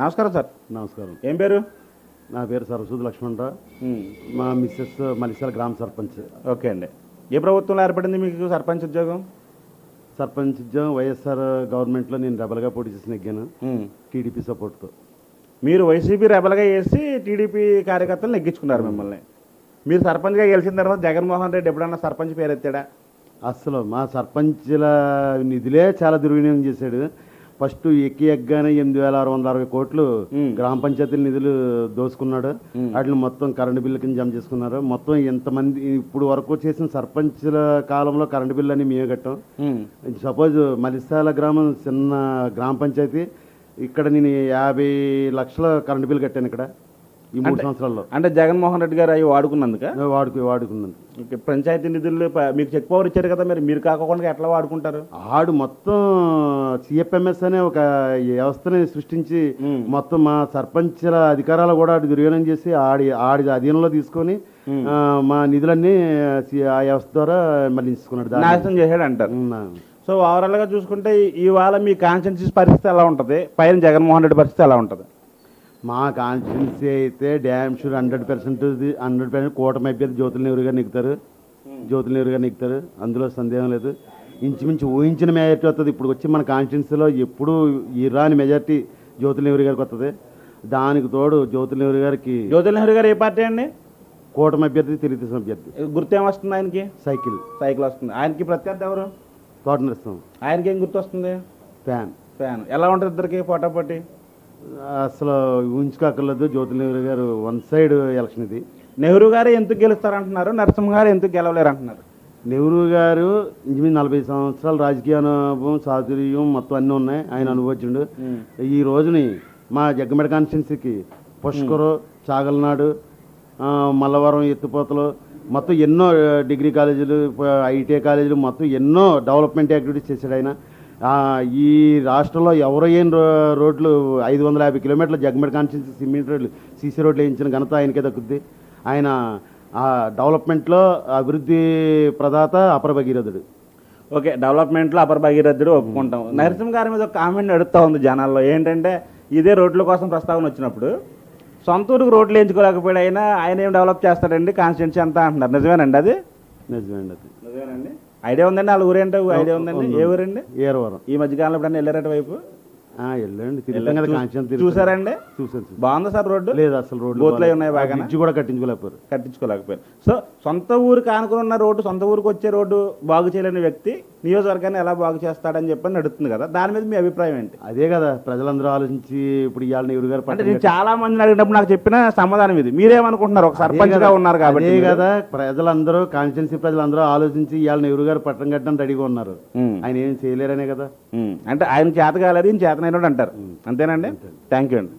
నమస్కారం సార్. నమస్కారం. ఏం పేరు? నా పేరు సరస్వతి లక్ష్మణరావు మా మిస్సెస్ మలిశాల గ్రామ సర్పంచ్. ఓకే అండి. ఏ ప్రభుత్వంలో ఏర్పడింది మీకు సర్పంచ్ ఉద్యోగం? సర్పంచ్ ఉద్యోగం వైఎస్ఆర్ గవర్నమెంట్లో నేను రెబల్గా పోటీ చేసి నెగ్గాను. టీడీపీ సపోర్ట్తో. మీరు వైసీపీ రెబల్గా వేసి టీడీపీ కార్యకర్తలు నెగ్గించుకున్నారు మిమ్మల్ని. మీరు సర్పంచ్గా గెలిచిన తర్వాత జగన్మోహన్ రెడ్డి ఎప్పుడన్నా సర్పంచ్ పేరు ఎత్తాడా అసలు మా సర్పంచ్ల నిధులే చాలా దుర్వినియోగం చేశాడు. ఫస్ట్ ఎక్కి ఎగ్గానే ఎనిమిది వేల ఆరు వందల అరవై కోట్లు. గ్రామ పంచాయతీల నిధులు దోసుకున్నాడు. వాటిని మొత్తం కరెంటు బిల్లు కింద జమ చేసుకున్నారు. మొత్తం ఎంతమంది ఇప్పుడు వరకు చేసిన సర్పంచ్ల కాలంలో కరెంటు బిల్లు అని మేమే కట్టాం. సపోజ్ మలిసాల గ్రామం చిన్న గ్రామ పంచాయతీ ఇక్కడ నేను యాభై లక్షల కరెంటు బిల్ కట్టాను ఇక్కడ. ఈ మూడు సంవత్సరాల్లో. అంటే జగన్మోహన్ రెడ్డి గారు అవి వాడుకున్నందుక? వాడుకు వాడుకున్నాను ఓకే, పంచాయతీ నిధులు మీకు చెక్ పవర్ ఇచ్చారు కదా మరి మీరు కాకుండా ఎట్లా వాడుకుంటారు? ఆడు మొత్తం సిఎఫ్ఎంఎస్ అనే ఒక వ్యవస్థని సృష్టించి. మొత్తం మా సర్పంచ్ల అధికారాలు కూడా ఆడు దుర్వినియోగం చేసి ఆడి ఆడి అధీనంలో తీసుకొని మా నిధులన్నీ ఆ వ్యవస్థ ద్వారా మళ్ళించుకున్నాడు. నాశనం చేశాడు అంటారు. సో ఓవరాల్గా చూసుకుంటే ఇవాళ మీ కాన్స్టిట్యూన్సీ పరిస్థితి ఎలా ఉంటుంది? పైన జగన్మోహన్ రెడ్డి పరిస్థితి ఎలా ఉంటుంది? మా కాన్స్టిట్యున్సీ అయితే damn sure hundred percent hundred percent కూటమి అభ్యర్థి జ్యోతుల నెహ్రూ గారు నెగ్గుతారు. జ్యోతుల నెహ్రూ గారు నెగ్గుతారు. అందులో సందేహం లేదు. ఇంచుమించు ఊహించిన మెజార్టీ వస్తుంది ఇప్పుడు వచ్చి మన కాన్స్టిట్యున్సీలో ఎప్పుడు ఈ రాని మెజార్టీ జ్యోతుల నెహ్రూ గారికి వస్తుంది దానికి తోడు జ్యోతుల నెహ్రూ గారికి జ్యోతిల్ నెహ్రూ గారు ఏ పార్టీ అండి? కూటమి అభ్యర్థి తెలుగుదేశం అభ్యర్థి. గుర్తు ఏమొస్తుంది ఆయనకి? సైకిల్. సైకిల్ వస్తుంది. ఆయనకి ప్రత్యర్థి ఎవరు? తోట నడుస్తాం ఆయనకి ఏం గుర్తు వస్తుంది ఫ్యాన్. ఫ్యాన్. ఎలా ఉంటుంది ఇద్దరికి పోటాపోటీ? అసలు ఊహించుకోకర్లేదు జ్యోతుల నెహ్రూ గారు వన్ సైడ్ ఎలక్షన్ ఇది. నెహ్రూ గారు ఎందుకు గెలుస్తారంటున్నారు? నరసింహ గారు ఎందుకు గెలవలేరు అంటున్నారు నెహ్రూ గారు ఇంచుమించు నలభై సంవత్సరాల రాజకీయ అనుభవం చాతుర్యం మొత్తం అన్నీ ఉన్నాయి. ఆయన అనుభవించిండు ఈ రోజుని మా జగ్గమెడ కాన్స్టిట్యున్సీకి పుష్కరు చాగలనాడు మల్లవరం ఎత్తిపోతలు మొత్తం ఎన్నో డిగ్రీ కాలేజీలు ఐటీఐ కాలేజీలు మొత్తం ఎన్నో డెవలప్మెంట్ యాక్టివిటీస్ చేశాడు ఆయన. ఈ రాష్ట్రంలో ఎవరో ఏం రోడ్లు ఐదు వందల యాభై కిలోమీటర్ల జగ్గమెడ కాన్స్టిట్యున్సీ సిమెంట్ రోడ్లు సీసీ రోడ్లు వేయించిన ఘనత ఆయనకే దక్కుద్ది. ఆయన ఆ డెవలప్మెంట్లో అభివృద్ధి ప్రదాత అపర భగీరథుడు. ఓకే డెవలప్మెంట్లో అపర్ భగీరథుడు ఒప్పుకుంటాం. నరసింహ గారి మీద ఒక కామెంట్ నడుస్తూ ఉంది జనాల్లో. ఏంటంటే ఇదే రోడ్ల కోసం ప్రస్తావన వచ్చినప్పుడు సొంత ఊరికి రోడ్లు వేయించుకోలేకపోయాడు అయినా ఆయన ఏం డెవలప్ చేస్తాడండి? కాన్స్టిట్యున్సీ అంతా అంటున్నారు. నిజమేనండి అది? నిజమేండి అది. నిజమేనండి. ఐడియా ఉందండి వాళ్ళ ఊరేంటో ఐడియా ఉందండి. ఏ ఊరండి? ఏరవరం ఈ మధ్యకాలంలో ఎప్పుడైనా వెళ్ళారట వైపు? వెళ్ళండి తిరుగుతాం కదా చూసారండి? చూసాను. బాగుందా సార్ రోడ్డు? లేదు అసలు రోడ్లు బూత్లు. ఉన్నాయి ఆ బాగానా? బ్రిడ్జి కూడా కట్టించుకోలేకపోయారు. కట్టించుకోలేకపోయారు. సో సొంత ఊరికి ఆనుకుని ఉన్న రోడ్డు సొంత ఊరికి వచ్చే రోడ్డు బాగు చేయలేని వ్యక్తి నియోజకవర్గాన్ని ఎలా బాగు చేస్తాడని చెప్పని నడుస్తుంది కదా. దాని మీద మీ అభిప్రాయం ఏంటి? అదే కదా ప్రజలందరూ ఆలోచించి ఇప్పుడు ఇవాళ నెహ్రూ గారు అంటే పట్టం నేను చాలా మందిని అడిగినప్పుడు నాకు చెప్పిన సమాధానం ఇది. మీరేమనుకుంటున్నారు? ఒక సర్పంచ్గా ఉన్నారు కాబట్టి అదే. కదా ప్రజలందరూ కాన్స్టిట్యున్సీ ప్రజలందరూ ఆలోచించి ఇవాళ నెహ్రూ గారు పట్టం కట్టడం రెడీగా ఉన్నారు. ఆయన ఏం చేయలేరనే కదా. అంటే ఆయన చేత కాలేదు ఈయన చేతనైనడు అంటారు. అంతేనండి థ్యాంక్ యూ అండి.